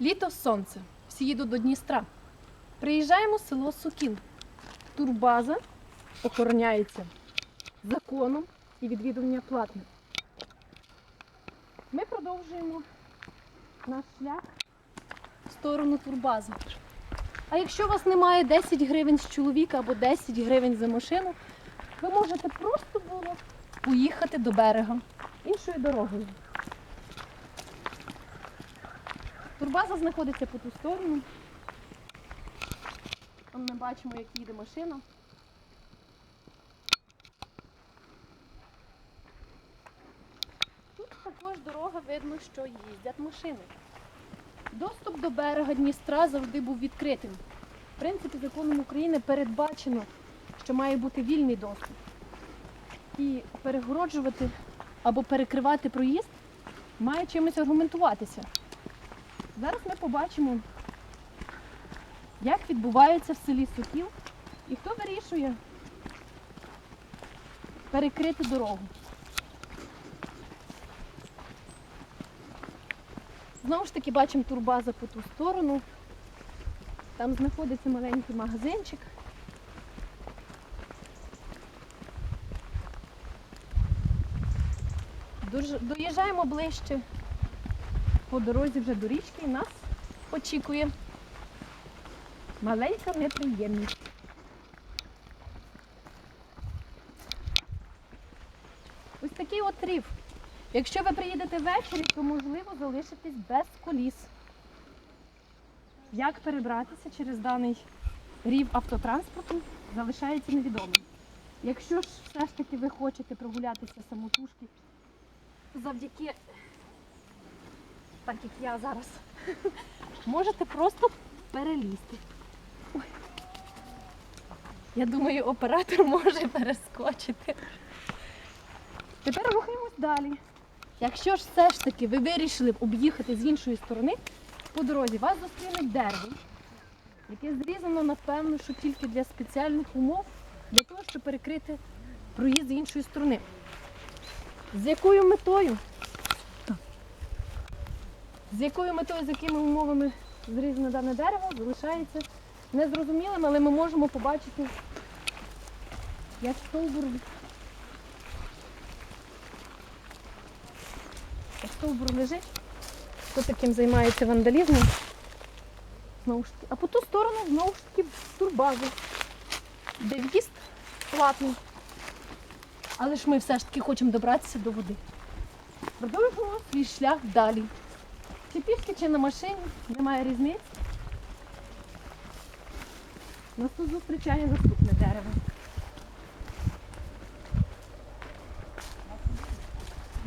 Літо сонце. Всі їдуть до Дністра. Приїжджаємо в село Сокіл. Турбаза охороняється законом і відвідування платне. Ми продовжуємо наш шлях в сторону турбази. А якщо у вас немає 10 гривень з чоловіка або 10 гривень за машину, ви можете просто було поїхати до берега іншою дорогою. Турбаза знаходиться по ту сторону. Там ми бачимо, як їде машина. Тут також дорога видно, що їздять машини. Доступ до берега Дністра завжди був відкритим. В принципі, законом України передбачено, що має бути вільний доступ. І перегороджувати або перекривати проїзд має чимось аргументуватися. Зараз ми побачимо, як відбувається в селі Сокіл і хто вирішує перекрити дорогу. Знову ж таки бачимо турбаза по ту сторону. Там знаходиться маленький магазинчик. Доїжджаємо ближче по дорозі вже до річки нас очікує маленька неприємність. Ось такий от рів. Якщо ви приїдете ввечері, то можливо залишитись без коліс. Як перебратися через даний рів автотранспорту, залишається невідомим. Якщо ж все ж таки ви хочете прогулятися самотужки завдяки, так як я зараз, можете просто перелізти. Я думаю, оператор може перескочити. Тепер рухаємось далі. Якщо ж все ж таки ви вирішили об'їхати з іншої сторони, по дорозі вас зустріне дерево, яке зрізано, напевно, що тільки для спеціальних умов, для того, щоб перекрити проїзд з іншої сторони. З якою метою? З якою метою, з якими умовами зрізане дане дерево, залишається незрозумілим, але ми можемо побачити, як стовбур стовбур лежить. Хто таким займається вандалізмом? Знову ж таки. А по ту сторону знову ж таки турбаза, де в'їзд платний. Але ж ми все ж таки хочемо добратися до води. Продовжуємо свій шлях далі. Чи пішки, чи на машині, немає різниці. Нас тут зустрічає наступне дерево.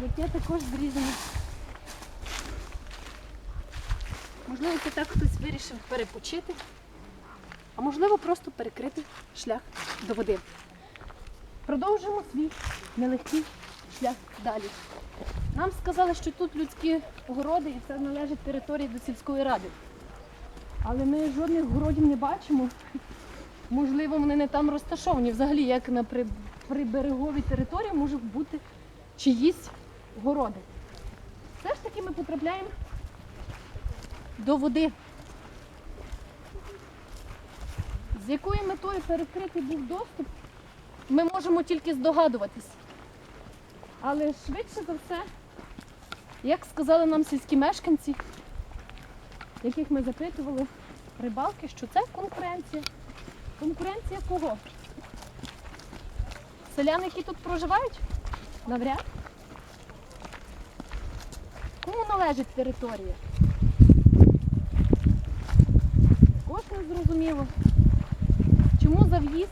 Яке також зрізане. Можливо, це так хтось вирішив перепочити, а можливо просто перекрити шлях до води. Продовжимо свій нелегкий шлях далі. Нам сказали, що тут людські городи і це належить території до сільської ради. Але ми жодних городів не бачимо. Можливо, вони не там розташовані. Взагалі, як на при- прибереговій території можуть бути чиїсь городи. Все ж таки ми потрапляємо до води. З якою метою перекритий був доступ, ми можемо тільки здогадуватись. Але швидше за все, як сказали нам сільські мешканці, яких ми запитували, рибалки, що це конкуренція. Конкуренція кого? Селяни, які тут проживають? Навряд. Кому належить територія? Також не зрозуміло. Чому за в'їзд